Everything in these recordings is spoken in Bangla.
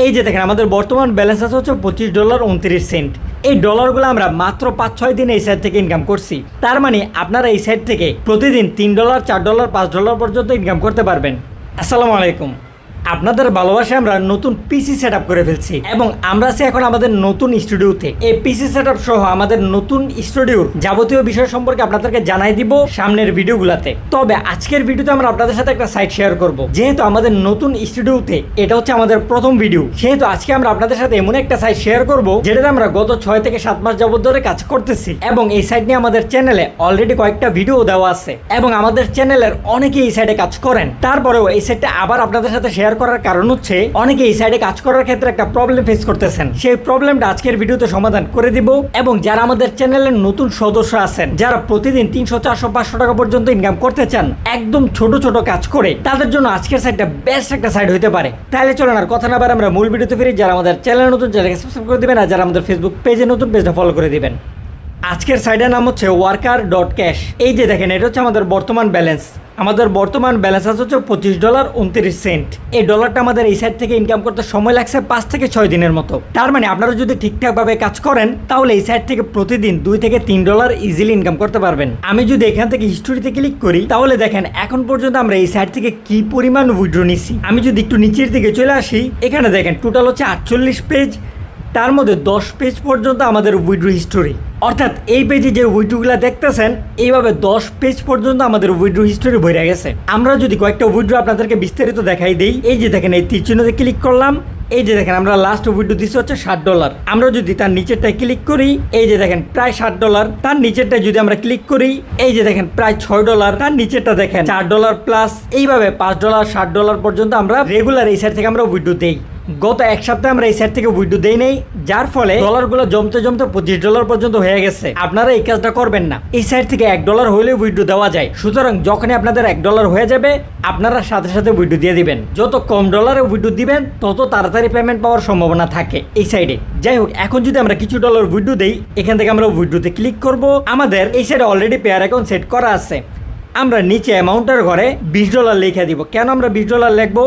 এই যে দেখেন, আমাদের বর্তমান ব্যালেন্স আছে হচ্ছে পঁচিশ ডলার উনত্রিশ সেন্ট এই ডলারগুলো আমরা মাত্র পাঁচ, ছয় দিন এই সাইড থেকে ইনকাম করছি। তার মানে আপনারা এই সাইড থেকে প্রতিদিন তিন ডলার চার ডলার পাঁচ ডলার পর্যন্ত ইনকাম করতে পারবেন। আসসালামু আলাইকুম। আপনাদের ভালোবাসায় আমরা নতুন পিসি সেট করে ফেলছি এবং আমরা আছি এখন আমাদের নতুন স্টুডিওতে এই পিসি সেট সহ আমাদের নতুন স্টুডিওর যাবতীয় বিষয় সম্পর্কে আপনাদেরকে জানাই দিব সামনের ভিডিওগুলোতে তবে আজকের ভিডিওতে আমরা আপনাদের সাথে একটা সাইট শেয়ার করব। যেহেতু আমাদের নতুন স্টুডিওতে এটা হচ্ছে আমাদের প্রথম ভিডিও সেহেতু আজকে আমরা আপনাদের সাথে এমন একটা সাইট শেয়ার করব যেটাতে আমরা গত ছয় থেকে সাত মাস যাবত ধরে কাজ করতেছি এবং এই সাইট নিয়ে আমাদের চ্যানেলে অলরেডি কয়েকটা ভিডিও দেওয়া আছে এবং আমাদের চ্যানেলের অনেকে এই সাইডে কাজ করেন। তারপরেও এই সাইটটা আবার আপনাদের সাথে শেয়ার করার কারণ হচ্ছে, অনেকে এই সাইডে কাজ করার ক্ষেত্রে একটা প্রবলেম ফেস করতেছেন। সেই প্রবলেমটা আজকের ভিডিওতে সমাধান করে দিব এবং যারা আমাদের চ্যানেলের নতুন সদস্য আছেন, যারা প্রতিদিন তিনশো, চারশো, পাঁচশো টাকা পর্যন্ত ইনকাম করতে চান, একদম ছোট ছোট কাজ করে, তাদের জন্য আজকের সাইডটা বেস্ট একটা সাইড হতে পারে। তাহলে চলেন আর কথা না পারে আমরা মূল ভিডিওতে ফিরি যারা আমাদের চ্যানেল নতুন চ্যানেলকে সাবস্ক্রাইব করে দিবেন আর যারা আমাদের ফেসবুক পেজে নতুন পেজটা ফলো করে দিবেন। আজকের সাইডের নাম হচ্ছে ওয়ার্কার ডট ক্যাশ এই যে দেখেন, এটা হচ্ছে আমাদের বর্তমান ব্যালেন্স আমাদের বর্তমান ব্যালেন্স আছে হচ্ছে পঁচিশ ডলার উনত্রিশ সেন্ট। এই ডলারটা আমাদের এই সাইড থেকে ইনকাম করতে সময় লাগছে পাঁচ থেকে ছয় দিনের মতো। তার মানে আপনারা যদি ঠিকঠাকভাবে কাজ করেন, তাহলে এই সাইড থেকে প্রতিদিন দুই থেকে তিন ডলার ইজিলি ইনকাম করতে পারবেন। আমি যদি এখান থেকে হিস্টোরিতে ক্লিক করি, তাহলে দেখেন, এখন পর্যন্ত আমরা এই সাইড থেকে কি পরিমাণ উইড্রো নিচ্ছি আমি যদি একটু নিচের দিকে চলে আসি, এখানে দেখেন টোটাল হচ্ছে আটচল্লিশ পেজ তার মধ্যে দশ পেজ পর্যন্ত আমাদের উইড্রো হিস্টোরি অর্থাৎ এই পেজে যে উইড্রোগুলো দেখতেছেন, এইভাবে দশ পেজ পর্যন্ত আমাদের উইড্রো হিস্টোরি ভরে গেছে। আমরা যদি কয়েকটা উইড্রো আপনাদেরকে বিস্তারিত দেখাই দিই, এই যে দেখেন, এই তীর চিহ্নতে ক্লিক করলাম। এই যে দেখেন, আমরা লাস্ট উইড্রো দিচ্ছি হচ্ছে ষাট ডলার আমরা যদি তার নিচেরটায় ক্লিক করি, এই যে দেখেন, প্রায় ষাট ডলার তার নিচেরটায় যদি আমরা ক্লিক করি, এই যে দেখেন, প্রায় ছয় ডলার তার নিচেরটা দেখেন, চার ডলার প্লাস এইভাবে পাঁচ ডলার ষাট ডলার পর্যন্ত আমরা রেগুলার এই সাইড থেকে আমরা উইড্রো দেই। গত এক সপ্তাহে আমরা এই সাইড থেকে উইড্রো দেই নেই, যার ফলে ডলারগুলো জমতে জমতে পঁচিশ ডলার পর্যন্ত হয়ে গেছে। আপনারা এই কাজটা করবেন না। এই সাইড থেকে এক ডলার হলে উইড্রো দেওয়া যায়। সুতরাং যখনই আপনাদের এক ডলার হয়ে যাবে, আপনারা সাথে সাথে উইড্রো দিয়ে দিবেন। যত কম ডলারে উইড্রো দিবেন, তত তাড়াতাড়ি পেমেন্ট পাওয়ার সম্ভাবনা থাকে এই সাইডে যাই হোক, এখন যদি আমরা কিছু ডলার উইড্রো দেই, এখান থেকে আমরা উইড্রোতে ক্লিক করব। আমাদের এই সাইডে অলরেডি পেয়ার অ্যাকাউন্ট সেট করা আছে। আমরা নিচে অ্যামাউন্টের ঘরে বিশ ডলার লিখে দিব। কেন আমরা বিশ ডলার লিখব?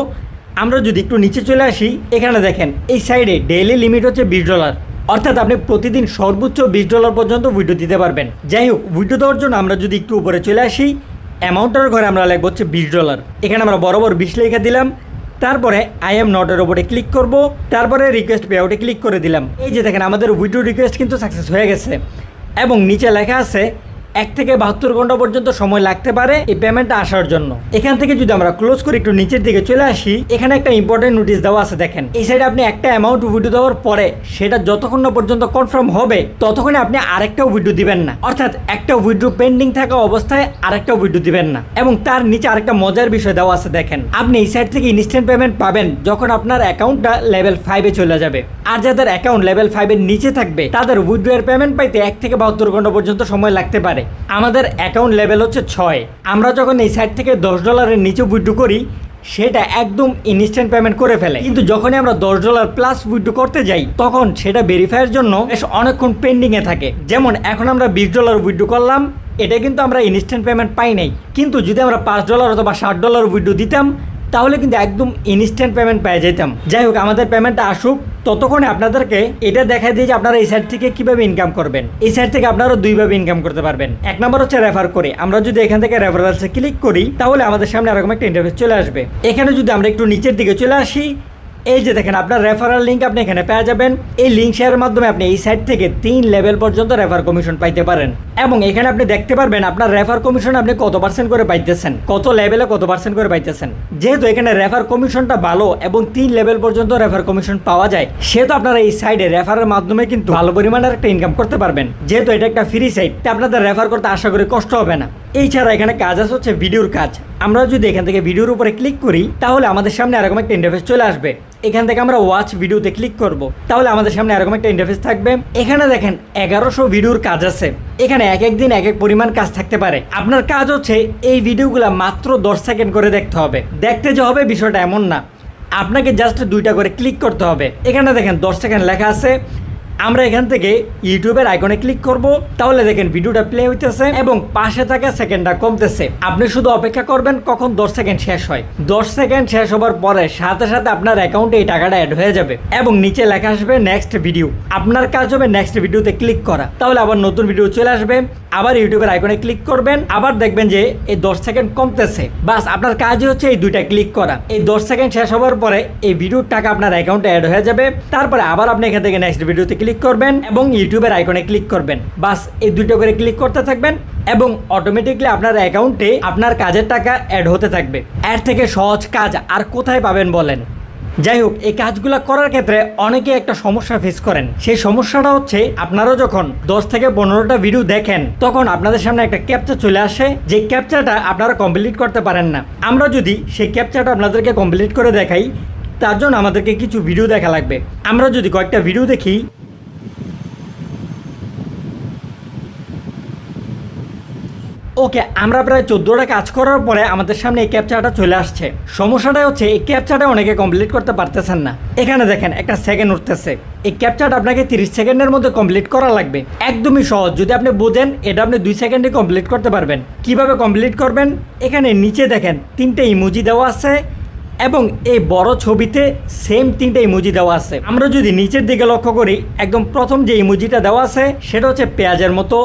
আমরা যদি একটু নিচে চলে আসি, এখানে দেখেন, এই সাইডে ডেইলি লিমিট হচ্ছে বিশ ডলার অর্থাৎ আপনি প্রতিদিন সর্বোচ্চ বিশ ডলার পর্যন্ত উইড্রো দিতে পারবেন। যাই হোক উইডো দেওয়ার জন্য আমরা যদি একটু উপরে চলে আসি অ্যামাউন্টের ঘরে আমরা লাগবো হচ্ছে বিশ ডলার এখানে আমরা বরাবর বিশ লেখা দিলাম। তারপরে আই এম নটের ওপরে ক্লিক করব। তারপরে রিকোয়েস্ট পে আউটে ক্লিক করে দিলাম। এই যে দেখেন, আমাদের উইডো রিকোয়েস্ট কিন্তু সাকসেস হয়ে গেছে। এবং নিচে লেখা আছে এক থেকে বাহাত্তর ঘণ্টা পর্যন্ত সময় লাগতে পারে এই পেমেন্টটা আসার জন্য। এখান থেকে যদি আমরা ক্লোজ করে একটু নিচের দিকে চলে আসি, এখানে একটা ইম্পর্টেন্ট নোটিশ দেওয়া আছে দেখেন। এই সাইডে আপনি একটা অ্যামাউন্ট উইড্রো দেওয়ার পরে সেটা যতক্ষণ না পর্যন্ত কনফার্ম হবে, ততক্ষণে আপনি আরেকটা উইড্রো দিবেন না। অর্থাৎ একটা উইড্রো পেন্ডিং থাকা অবস্থায় আরেকটা উইড্রো দিবেন না। এবং তার নিচে আরেকটা মজার বিষয় দেওয়া আছে দেখেন। আপনি এই সাইড থেকে ইনস্ট্যান্ট পেমেন্ট পাবেন যখন আপনার অ্যাকাউন্টটা লেভেল ফাইভে চলে যাবে। আর যাদের অ্যাকাউন্ট লেভেল ফাইভের নিচে থাকবে, তাদের উইড্রো এর পেমেন্ট পাইতে এক থেকে বাহাত্তর ঘণ্টা পর্যন্ত সময় লাগতে পারে। আমাদের অ্যাকাউন্ট লেভেল হচ্ছে ছয়। আমরা যখন এই সাইট থেকে দশ ডলারের নিচে উইড্রো করি, সেটা একদম ইনস্ট্যান্ট পেমেন্ট করে ফেলে। কিন্তু যখনই আমরা দশ ডলার প্লাস উইড্রো করতে যাই, তখন সেটা ভেরিফাইয়ের জন্য বেশ অনেকক্ষণ পেন্ডিংয়ে থাকে। যেমন এখন আমরা বিশ ডলার উইড্রো করলাম, এটা কিন্তু আমরা ইনস্ট্যান্ট পেমেন্ট পাই নাই। কিন্তু যদি আমরা পাঁচ ডলার অথবা ষাট ডলার উইড্রো দিতাম তাহলে কিন্তু একদম ইনস্ট্যান্ট পেমেন্ট পেয়ে যেতাম। যাই হোক, আমাদের পেমেন্টটা আসুক, ততক্ষণে আপনাদেরকে এটা দেখা দিয়ে যে আপনারা এই সাইড থেকে কীভাবে ইনকাম করবেন। এই সাইড থেকে আপনারা দুইভাবে ইনকাম করতে পারবেন। এক নম্বর হচ্ছে রেফার করে। আমরা যদি এখান থেকে রেফারেলসে ক্লিক করি, তাহলে আমাদের সামনে এরকম একটা ইন্টারফেস চলে আসবে। এখানে যদি আমরা একটু নিচের দিকে চলে আসি এই যে দেখেন, আপনার রেফারাল লিঙ্ক আপনি এখানে পেয়ে যাবেন। এই লিঙ্ক শেয়ারের মাধ্যমে আপনি এই সাইট থেকে তিন লেভেল পর্যন্ত রেফার কমিশন পাইতে পারেন। এবং এখানে আপনি দেখতে পারবেন, আপনার রেফার কমিশন আপনি কত পার্সেন্ট করে পাইতেছেন, কত লেভেলে কত পার্সেন্ট করে পাইতেছেন। যেহেতু এখানে রেফার কমিশনটা ভালো এবং তিন লেভেল পর্যন্ত রেফার কমিশন পাওয়া যায়, সেহেতু আপনারা এই সাইডে রেফারের মাধ্যমে কিন্তু ভালো পরিমাণের একটা ইনকাম করতে পারবেন। যেহেতু এটা একটা ফ্রি সাইট আপনাদের রেফার করতে আশা করি কষ্ট হবে না। এই ছাড়া এখানে কাজ আছে হচ্ছে ভিডিওর কাজ। আমরা যদি এখান থেকে ভিডিওর উপরে ক্লিক করি, তাহলে আমাদের সামনে এরকম একটা ইন্টারফেস চলে আসবে। এখান থেকে আমরা ওয়াচ ভিডিওতে ক্লিক করব। তাহলে আমাদের সামনে এরকম একটা ইন্টারফেস থাকবে। এখানে দেখেন এগারোশো ভিডিওর কাজ আছে। এখানে এক এক দিন এক এক পরিমাণ কাজ থাকতে পারে। আপনার কাজ হচ্ছে এই ভিডিওগুলো মাত্র দশ সেকেন্ড করে দেখতে হবে। দেখতে যে হবে বিষয়টা এমন না। আপনাকে জাস্ট দুইটা করে ক্লিক করতে হবে। এখানে দেখেন দশ সেকেন্ড লেখা আছে। আমরা এখান থেকে ইউটিউবের আইকনে ক্লিক করব। তাহলে দেখেন ভিডিওটা প্লে হইতেছে এবং পাশে থাকা সেকেন্ডটা কমতেছে। আপনি শুধু অপেক্ষা করবেন কখন দশ সেকেন্ড শেষ হয়। দশ সেকেন্ড শেষ হবার পরে সাথে সাথে আপনার অ্যাকাউন্টে এই টাকাটা অ্যাড হয়ে যাবে এবং নিচে লেখা আসবে নেক্সট ভিডিও আপনার কাজ হবে নেক্সট ভিডিওতে ক্লিক করা। তাহলে আবার নতুন ভিডিও চলে আসবে। আবার ইউটিউবের আইকনে ক্লিক করবেন। আবার দেখবেন যে এই দশ সেকেন্ড কমতেছে। বাস, আপনার কাজই হচ্ছে এই দুইটা ক্লিক করা। এই দশ সেকেন্ড শেষ হওয়ার পরে এই ভিডিওর টাকা আপনার অ্যাকাউন্টে অ্যাড হয়ে যাবে। তারপরে আবার আপনি এখান থেকে নেক্সট ভিডিওতে ক্লিক করবেন এবং ইউটিউবের আইকনে ক্লিক করবেন। বাস, এই দুটো করে ক্লিক করতে থাকবেন এবং অটোমেটিকলি আপনার অ্যাকাউন্টে আপনার কাজের টাকা অ্যাড হতে থাকবে। এর থেকে সহজ কাজ আর কোথায় পাবেন বলেন? যাই হোক, এই কাজগুলো করার ক্ষেত্রে অনেকে একটা সমস্যা ফেস করেন। সেই সমস্যাটা হচ্ছে আপনারা যখন দশ থেকে পনেরোটা ভিডিও দেখেন, তখন আপনাদের সামনে একটা ক্যাপচার চলে আসে। যে ক্যাপচারটা আপনারা কমপ্লিট করতে পারেন না। আমরা যদি সেই ক্যাপচারটা আপনাদেরকে কমপ্লিট করে দেখাই, তার জন্য আমাদেরকে কিছু ভিডিও দেখা লাগবে। আমরা যদি কয়েকটা ভিডিও দেখি ওকে, আমরা প্রায় চোদ্দোটা কাজ করার পরে আমাদের সামনে এই ক্যাপচারটা চলে আসছে। সমস্যাটা হচ্ছে, এই ক্যাপচারটা অনেকে কমপ্লিট করতে পারতেছেন না। এখানে দেখেন, একটা সেকেন্ড উঠতেছে। এই ক্যাপচারটা আপনাকে তিরিশ সেকেন্ডের মধ্যে কমপ্লিট করা লাগবে। একদমই সহজ। যদি আপনি বোঝেন, এটা আপনি দুই সেকেন্ডে কমপ্লিট করতে পারবেন। কীভাবে কমপ্লিট করবেন? এখানে নিচে দেখেন, তিনটে ইমোজি দেওয়া আছে এবং এই বড় ছবিতে সেম তিনটে ইমোজি দেওয়া আছে। আমরা যদি নিচের দিকে লক্ষ্য করি, একদম প্রথম যে ইমোজিটা দেওয়া আছে, সেটা হচ্ছে পেঁয়াজের মতো।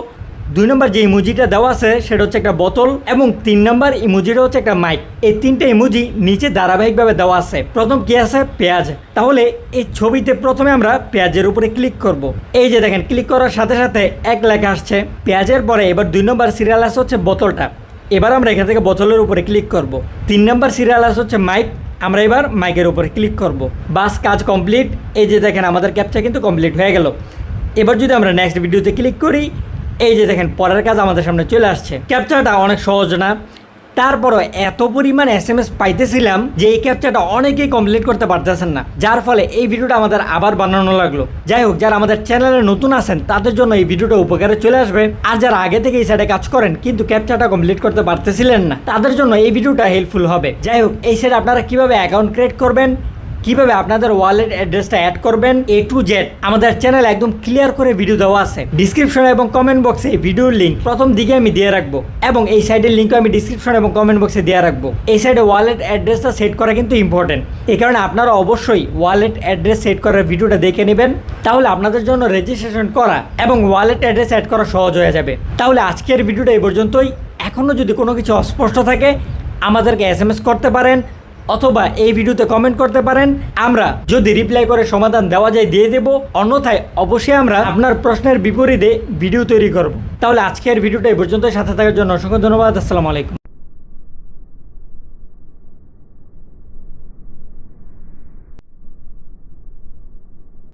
দুই নম্বর যে ইমোজিটা দেওয়া আছে, সেটা হচ্ছে একটা বোতল এবং তিন নম্বর ইমোজিটা হচ্ছে একটা মাইক। এই তিনটে ইমোজি নিচে ধারাবাহিকভাবে দেওয়া আছে। প্রথম কি আছে? পেঁয়াজ। তাহলে এই ছবিতে প্রথমে আমরা পেঁয়াজের উপরে ক্লিক করব। এই যে দেখেন, ক্লিক করার সাথে সাথে এক লেখা আসছে, পেঁয়াজের পরে এবার দুই নম্বর সিরিয়াল আছে হচ্ছে বোতলটা। এবার আমরা এখান থেকে বোতলের উপরে ক্লিক করব। তিন নম্বর সিরিয়াল আছে হচ্ছে মাইক। আমরা এবার মাইকের উপরে ক্লিক করব। বাস, কাজ কমপ্লিট। এই যে দেখেন, আমাদের ক্যাপচা কিন্তু কমপ্লিট হয়ে গেল। এবার যদি আমরা নেক্সট ভিডিওতে ক্লিক করি এই যে দেখেন, পরের কাজ আমাদের সামনে চলে আসছে। ক্যাপচারটা অনেক সহজ না। তারপরও এত পরিমাণ এস এম এস পাইতেছিলাম যে এই ক্যাপচারটা অনেকেই কমপ্লিট করতে পারতেছেন না। যার ফলে এই ভিডিওটা আমাদের আবার বানানো লাগল। যাই হোক, যারা আমাদের চ্যানেলে নতুন আছেন, তাদের জন্য এই ভিডিওটা উপকারে চলে আসবে। আর যারা আগে থেকে এই সাইডে কাজ করেন, কিন্তু ক্যাপচারটা কমপ্লিট করতে পারতেছিলেন না, তাদের জন্য এই ভিডিওটা হেল্পফুল হবে। যাই হোক, এই সাইডে আপনারা কীভাবে অ্যাকাউন্ট ক্রিয়েট করবেন কীভাবে আপনাদের ওয়ালেট অ্যাড্রেসটা অ্যাড করবেন এ টু জেড আমাদের চ্যানেল একদম ক্লিয়ার করে ভিডিও দেওয়া আছে। ডিসক্রিপশন এবং কমেন্ট বক্সে এই ভিডিওর লিঙ্ক প্রথম দিকে আমি দিয়ে রাখব। এবং এই সাইডের লিঙ্কও আমি ডিসক্রিপশন এবং কমেন্ট বক্সে দিয়ে রাখব। এই সাইডে ওয়ালেট অ্যাড্রেসটা সেট করা কিন্তু ইম্পর্টেন্ট এই কারণে আপনারা অবশ্যই ওয়ালেট অ্যাড্রেস সেট করার ভিডিওটা দেখে নেবেন। তাহলে আপনাদের জন্য রেজিস্ট্রেশন করা এবং ওয়ালেট অ্যাড্রেস অ্যাড করা সহজ হয়ে যাবে। তাহলে আজকের ভিডিওটা এই পর্যন্তই। এখনও যদি কোনো কিছু অস্পষ্ট থাকে, আমাদেরকে এস করতে পারেন। অথবা এই ভিডিওতে কমেন্ট করতে পারেন। আমরা যদি রিপ্লাই করে সমাধান দেওয়া যায়, দিয়ে দেব। অন্যথায় অবশ্যই আমরা আপনার প্রশ্নের বিপরীতে ভিডিও তৈরি করব। তাহলে আজকের ভিডিওটা এই পর্যন্ত সাথে থাকার জন্য অসংখ্য ধন্যবাদ। আসসালামু আলাইকুম।